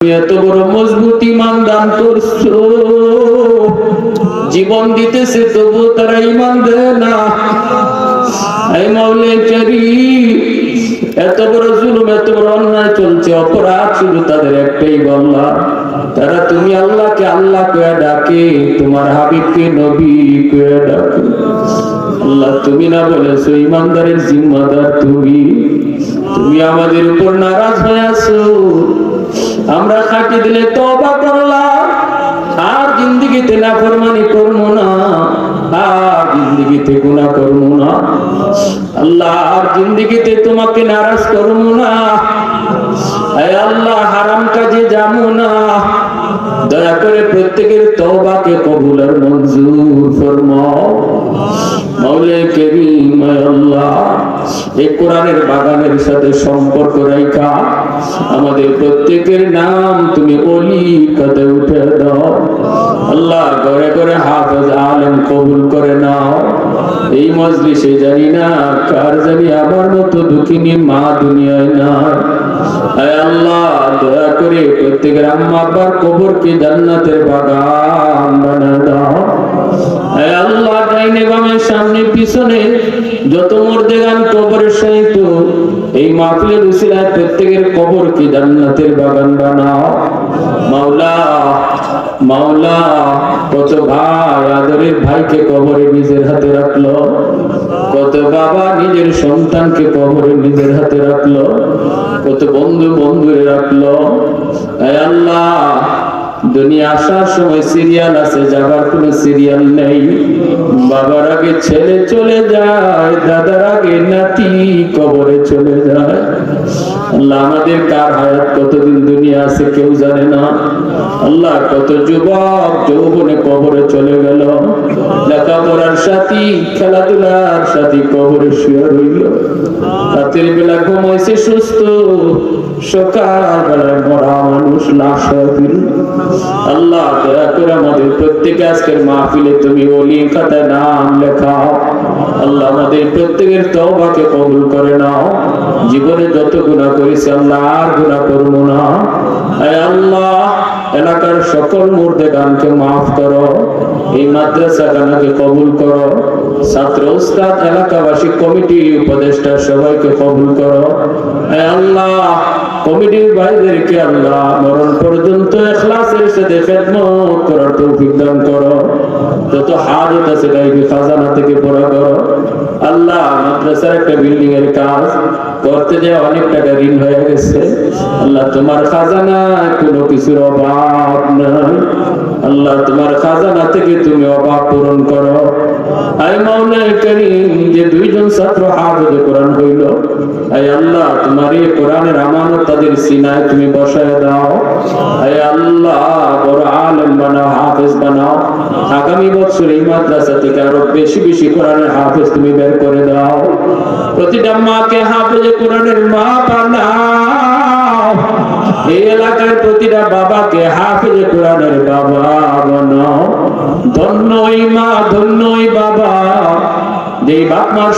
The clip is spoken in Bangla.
এত বড় মজবুত ইমান দান করছ। জীবন দিতেছে তবু তারা ইমান দেয় না। এত বড় জুলুম, এত বড় অন্যায় চলছে, অপরাধ শুধু তাদের একটাই বললা তারা তুমি আল্লাহকে আল্লাহ কয়ে ডাকে, তোমার হাবিবকে নবী কয়ে ডাকে। আল্লাহ, তুমি না বলেছ, ইমানদারের জিম্মাদার তুমি। তুমি আমাদের উপর নারাজ হয়ে আছো। আমরা খাটি দিলে তবা করলাম। আর জিন্দিগিতে না ফরমানি করব না। আর জিন্দিগিতে গুণা করব না। আল্লাহ, আর জিন্দিগিতে তোমাকে নারাজ করব না। আল্লাহ হারাম কাজে যাব না। দয়া করে প্রত্যেকের তওবাকে কবুল আর মঞ্জুর বাগানের সাথে সম্পর্ক আমাদের প্রত্যেকের নাম তুমি অলি কাতে উঠে দাও। আল্লাহ ঘরে ঘরে হাফেজ আলেম কবুল করে নাও। এই মজলিসে জানি না কার জানি আমার মতো দুঃখিনী মা দুনিয়ায় না আল্লাহ, দয়া করে প্রত্যেকের আম্মা আব্বার কবরকে জান্নাতের বাগান বানা দাও। আল্লাহ, ডাইনে বামে, সামনে, পিছনে যত মর্দে গান কবরের সহিত এই মাহফিলের উসিলায় প্রত্যেকের কবরকে জান্নাতের বাগান বানাও। মাওলা মাওলা, কত ভাই, আদরের ভাইকে কবরে নিজের হাতে রাখল। কত বাবা নিজের সন্তানকে কবরে নিজের হাতে রাখল, কত বন্ধু বন্ধুরে রাখল। আল্লাহ, দুনিয়া আসার সময় সিরিয়াল আছে, যাবার কোনো সিরিয়াল নেই। বাবার আগে ছেলে চলে যায়, দাদার আগে নাতি কবরে চলে যায়। আল্লাহ, আমাদের কার হায়াত? কতদিন দুনিয়া আছে কেউ জানে না। আল্লাহ, কত যুবক যৌবনে কবরে চলে গেল। লেখাপড়ার সাথী, খেলাধুলার সাথী কবরে শুয়ে রইল। রাতের বেলা ঘুমাইছে সুস্থ। সকাল বেলায় মরা মানুষ লাশ হয়ে আল্লাহ দয়া করে আমাদের প্রত্যেকে আজকের মাহফিলে তুমি ওলি খাতায় নাম লেখাও। আল্লাহ আমাদের প্রত্যেকের তওবাকে কবুল করে নাও। জীবনে যত গুনাহ করেছি, আল্লাহ আর গুনাহ করব না। আল্লাহ। এলাকার সকল মুর্দে গানকে মাফ করো, এই মাদ্রাসা গানকে কবুল করো, ছাত্র উস্তাদ, এলাকাবাসী, কমিটি উপদেষ্টা সবাইকে কবুল করো। আল্লাহ, কমিটির ভাইদেরকে আল্লাহ মরণ পর্যন্ত এখলাসের সাথে খেদমত করার তৌফিক দান করো। যত হাজত আছে গাইবি খাজানা থেকে পড়া করো। আল্লাহ মাদ্রাসার একটা বিল্ডিং এর কাজ। করতে যে অনেক টাকা ঋণ হয়ে গেছে। আল্লাহ, তোমার খাজানা কোনো কিছুর অভাব নাই। আল্লাহ, তোমার খাজানা থেকে তুমি অভাব পূরণ করো। আই মাওলানা করিম, যে দুইজন ছাত্র হাফেজ কোরআন হইল আই আল্লাহ, তোমার এই কোরআনের আমানত তাদের সিনায় তুমি বসায় দাও। আই আল্লাহ, বড় আলেম বানাও, হাফেজ বানাও। আগামী বছর এই মাদ্রাসা থেকে আরও বেশি বেশি কোরআনের হাফেজ তুমি বের করে দাও। প্রতিটা মাকে হাফেজ কোরআনের মা বানাও। এই এলাকার প্রতিটা বাবাকে হাফেজ কোরআনের বাবা বানাও। ধন্যই মা, ধন্যই বাবা। যেই বাপ মার